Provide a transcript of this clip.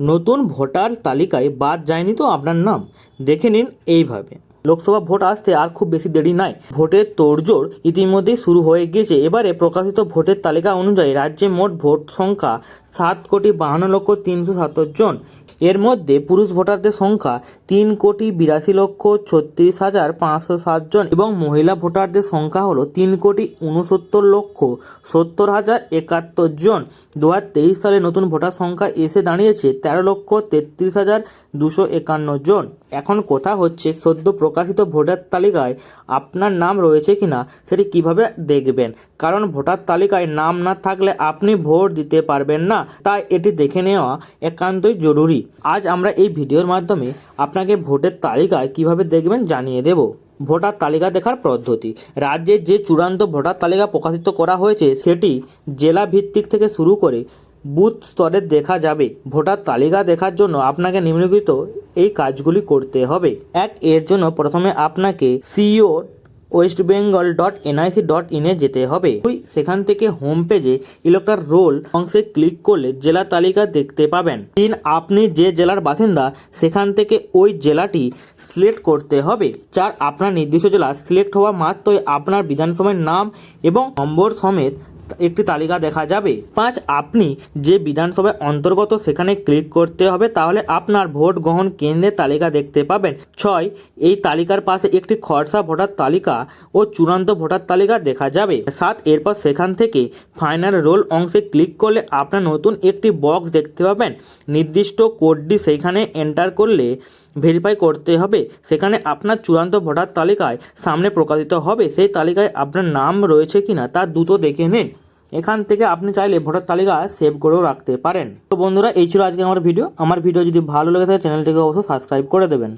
নতুন ভোটার তালিকায় বাদ যায়নি তো আপনার নাম? দেখে নিন এইভাবে। লোকসভা ভোট আসতে আর খুব বেশি দেরি নাই। ভোটের তোড়জোড় ইতিমধ্যেই শুরু হয়ে গেছে এবারে প্রকাশিত ভোটের তালিকা অনুযায়ী রাজ্যে মোট ভোট সংখ্যা সাত কোটি বাহান্ন লক্ষ তিনশো সাতাত্তর জন। এর মধ্যে পুরুষ ভোটারদের সংখ্যা তিন কোটি বিরাশি লক্ষ ছত্রিশ হাজার পাঁচশো সাত জন এবং মহিলা ভোটারদের সংখ্যা হলো তিন কোটি উনসত্তর লক্ষ সত্তর হাজার একাত্তর জন। দু তেইশ সালে নতুন ভোটার সংখ্যা এসে দাঁড়িয়েছে তেরো লক্ষ তেত্রিশ হাজার দুশো একান্ন জন। এখন কথা হচ্ছে, সদ্য প্রকাশিত ভোটার তালিকায় আপনার নাম রয়েছে কি না সেটি কীভাবে দেখবেন? কারণ ভোটার তালিকায় নাম না থাকলে আপনি ভোট দিতে পারবেন না। তাই এটি দেখে নেওয়া একান্তই জরুরি। আজ আমরা এই ভিডিওর মাধ্যমে আপনাকে ভোটের তালিকায় কীভাবে দেখবেন জানিয়ে দেব। ভোটার তালিকা দেখার পদ্ধতি। রাজ্যের যে চূড়ান্ত ভোটার তালিকা প্রকাশিত করা হয়েছে, সেটি জেলা ভিত্তিক থেকে শুরু করে বুথ স্তরে দেখা যাবে। ভোটার তালিকা দেখার জন্য আপনাকে নিম্নলিখিত এই কাজগুলি করতে হবে। এক, এর জন্য প্রথমে আপনাকে CEO West Bengal dot NIC dot ইনে যেতে হবে। ওই সেখান থেকে হোম পেজে ইলেকট্রাল রোল অংশে ক্লিক করলে জেলা তালিকা দেখতে পাবেন। তিন, আপনি যে জেলার বাসিন্দা, সেখান থেকে ওই জেলাটি সিলেক্ট করতে হবে। চার, আপনার নির্দিষ্ট জেলা সিলেক্ট হওয়া মাত্রই আপনার বিধানসভার নাম এবং নম্বর সমেত একটি তালিকা দেখা যাবে। পাঁচ, আপনি যে বিধানসভায় অন্তর্গত সেখানে ক্লিক করতে হবে, তাহলে আপনার ভোট গ্রহণ কেন্দ্রের তালিকা দেখতে পাবেন। ছয়, এই তালিকার পাশে একটি খরসা ভোটার তালিকা ও চূড়ান্ত ভোটার তালিকা দেখা যাবে। সাত, এরপর সেখান থেকে ফাইনাল রোল অংশে ক্লিক করলে আপনার নতুন একটি বক্স দেখতে পাবেন। নির্দিষ্ট কোডটি সেইখানে এন্টার করলে ভেরিফাই করতে হবে। সেখানে আপনার চূড়ান্ত ভোটার তালিকায় সামনে প্রকাশিত হবে। সেই তালিকায় আপনার নাম রয়েছে কি না তা দ্রুত দেখে নিন। এখান থেকে আপনি চাইলে ভোটার তালিকা সেভ করেও রাখতে পারেন। তো বন্ধুরা, এই ছিল আজকে আমার ভিডিও। আমার ভিডিও যদি ভালো লেগে থাকে, চ্যানেলটিকে অবশ্যই সাবস্ক্রাইব করে দেবেন।